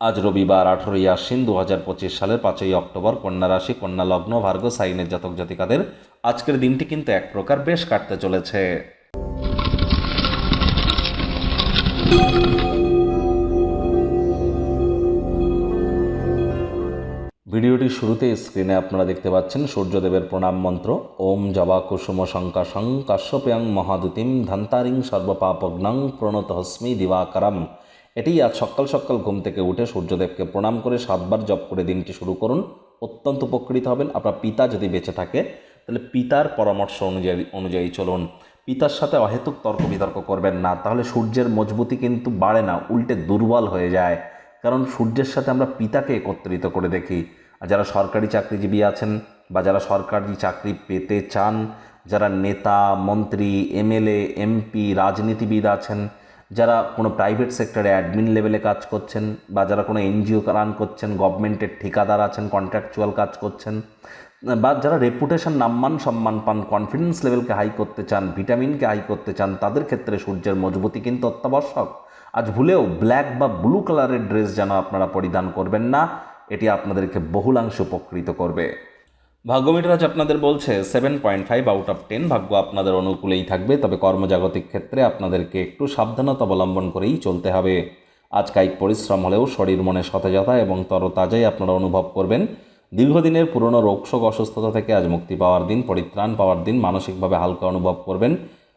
আজ রবিবার আঠেরোই আশ্বিন দু হাজার পঁচিশ সালের পাঁচই অক্টোবর কন্যা রাশি, কন্যা লগ্ন, ভার্গ, সাইনের জাতক জাতিকাদের আজকের দিনটি কিন্তু এক প্রকার বেশ কাটতে চলেছে। ভিডিওটির শুরুতে স্ক্রিনে আপনারা দেখতে পাচ্ছেন সূর্যদেবের প্রণাম মন্ত্র, ওম জবা কুসুম শঙ্কাশং কাশ্যপ্যাং মহাদুতিম ধন্তারিং সর্বপাপগ্নং প্রণত হস্মি দিবাকরম। এটি আজ সকাল সকাল ঘুম থেকে উঠে সূর্যদেবকে প্রণাম করে সাতবার জপ করে দিনটি শুরু করুন। অত্যন্ত উপকৃত হবেন। আপনার পিতা যদি বেঁচে থাকে, তাহলে পিতার পরামর্শ অনুযায়ী অনুযায়ী চলুন। পিতার সাথে অহেতুক তর্ক বিতর্ক করবেন না। তাহলে সূর্যের মজবুতি কিন্তু বাড়ে না, উল্টে দুর্বল হয়ে যায়। কারণ সূর্যের সাথে আমরা পিতাকে একত্রিত করে দেখি। আর যারা সরকারি চাকরিজীবী আছেন বা যারা সরকারি চাকরি পেতে চান, যারা নেতা, মন্ত্রী, এমএলএ, এমপি, রাজনীতিবিদ আছেন যারা কোনো প্রাইভেট সেক্টরে অ্যাডমিন লেভেলে কাজ করছেন বা যারা কোনো এনজিও রান করছেন গভর্নমেন্টের ঠিকাদার আছেন কন্ট্রাকচুয়াল কাজ করছেন, বা যারা রেপুটেশন নাম্মান সম্মান পান কনফিডেন্স লেভেলকে হাই করতে চান ভিটামিনকে হাই করতে চান, তাদের ক্ষেত্রে সূর্যের মজবুতি কিন্তু অত্যাবশ্যক। আজ ভুলেও ব্ল্যাক বা ব্লু কালারের ড্রেস যেন আপনারা পরিধান করবেন না, এটি আপনাদেরকে বহুলাংশে উপকৃত করবে। ভাগ্যমিটার আজ আপনাদের বলছে seven point five out of ten ভাগ্য আপনাদের অনুকূলেই থাকবে, তবে কর্মজাগতিক ক্ষেত্রে আপনাদেরকে একটু সাবধানতা অবলম্বন করেই চলতে হবে। আজ কায়িক পরিশ্রম হলেও শরীর মনে সতেজতা এবং তরতাজাই আপনারা অনুভব করবেন। দীর্ঘদিনের পুরনো রোগশোক অসুস্থতা থেকে আজ মুক্তি পাওয়ার দিন, পরিত্রাণ পাওয়ার দিন, মানসিকভাবে হালকা অনুভব করবেন।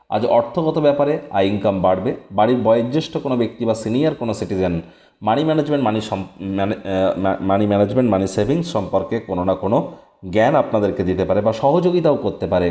আজ অর্থগত ব্যাপারে আয় ইনকাম বাড়বে। বাড়ির বয়োজ্যেষ্ঠ কোনো ব্যক্তি বা সিনিয়র কোনো citizen money management money money management money savings সম্পর্কে কোনো না কোনো জ্ঞান আপনাদেরকে দিতে পারে বা সহযোগিতাও করতে পারে,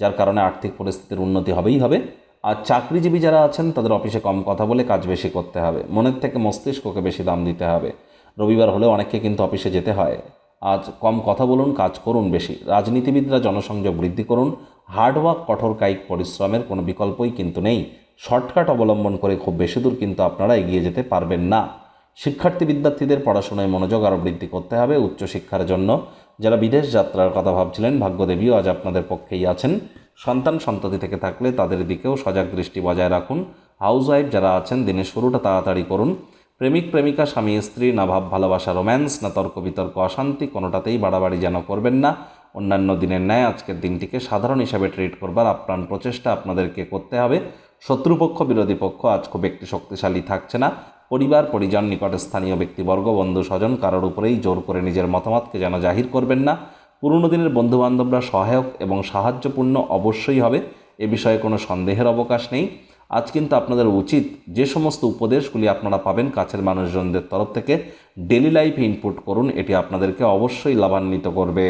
যার কারণে আর্থিক পরিস্থিতির উন্নতি হবেই হবে। আর চাকরিজীবী যারা আছেন, তাদের অফিসে কম কথা বলে কাজ বেশি করতে হবে। মনের থেকে মস্তিষ্ককে বেশি দাম দিতে হবে। রবিবার হলেও অনেককে কিন্তু অফিসে যেতে হয়। আজ কম কথা বলুন, কাজ করুন বেশি। রাজনীতিবিদরা জনসংযোগ বৃদ্ধি করুন। হার্ডওয়ার্ক কঠোর কায়িক পরিশ্রমের কোনো বিকল্পই কিন্তু নেই। শর্টকাট অবলম্বন করে খুব বেশি দূর কিন্তু আপনারা এগিয়ে যেতে পারবেন না। শিক্ষার্থী বিদ্যার্থীদের পড়াশোনায় মনোযোগ আরও বৃদ্ধি করতে হবে উচ্চশিক্ষার জন্য। যারা বিদেশ যাত্রার কথা ভাবছিলেন, ভাগ্যদেবীও আজ আপনাদের পক্ষেই আছেন। সন্তান সন্ততি থেকে থাকলে তাদের দিকেও সজাগ দৃষ্টি বজায় রাখুন। হাউস ওয়াইফ যারা আছেন, দিনের শুরুটা তাড়াতাড়ি করুন। প্রেমিক, প্রেমিকা, স্বামী, স্ত্রী, না ভাব, ভালোবাসা, রোম্যান্স, না তর্ক, বিতর্ক, অশান্তি, কোনোটাতেই বাড়াবাড়ি যেন করবেন না। অন্যান্য দিনের ন্যায় আজকের দিনটিকে সাধারণ হিসাবে ট্রিট করবার আপ্রাণ প্রচেষ্টা আপনাদেরকে করতে হবে। শত্রুপক্ষ, বিরোধী পক্ষ আজ খুব একটি শক্তিশালী থাকছে না। পরিবার, পরিজন, নিকটে স্থানীয় ব্যক্তিবর্গ, বন্ধু, স্বজন কারোর উপরেই জোর করে নিজের মতামতকে যেন জাহির করবেন না। পুরনো দিনের বন্ধুবান্ধবরা সহায়ক এবং সাহায্যপূর্ণ অবশ্যই হবে, এ বিষয়ে কোনো সন্দেহের অবকাশ নেই। আজ কিন্তু আপনাদের উচিত যে সমস্ত উপদেশগুলি আপনারা পাবেন কাছের মানুষজনদের তরফ থেকে ডেলি লাইফে ইনপুট করুন, এটি আপনাদেরকে অবশ্যই লাভান্বিত করবে।